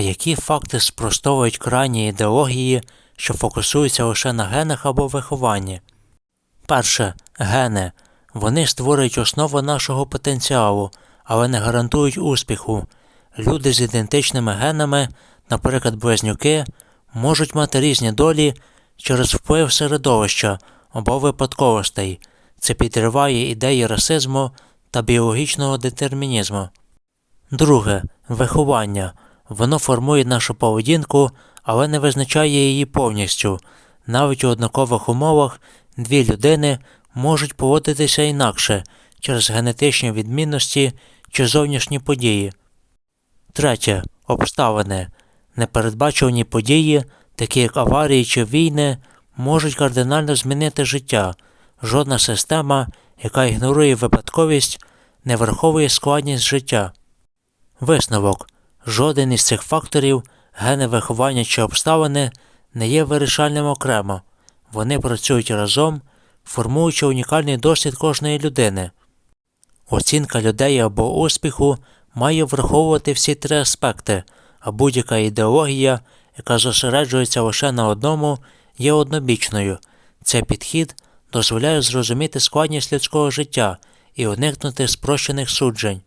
Які факти спростовують крайні ідеології, що фокусуються лише на генах або вихованні? Перше гени. Вони створюють основу нашого потенціалу, але не гарантують успіху. Люди з ідентичними генами, наприклад, близнюки, можуть мати різні долі через вплив середовища або випадковостей. Це підриває ідеї расизму та біологічного детермінізму. Друге виховання. Воно формує нашу поведінку, але не визначає її повністю. Навіть у однакових умовах дві людини можуть поводитися інакше через генетичні відмінності чи зовнішні події. Третє обставини. Непередбачувані події, такі як аварії чи війни, можуть кардинально змінити життя. Жодна система, яка ігнорує випадковість, не враховує складність життя. Висновок. Жоден із цих факторів, гени виховання чи обставини, не є вирішальним окремо. Вони працюють разом, формуючи унікальний досвід кожної людини. Оцінка людей або успіху має враховувати всі три аспекти, а будь-яка ідеологія, яка зосереджується лише на одному, є однобічною. Цей підхід дозволяє зрозуміти складність людського життя і уникнути спрощених суджень.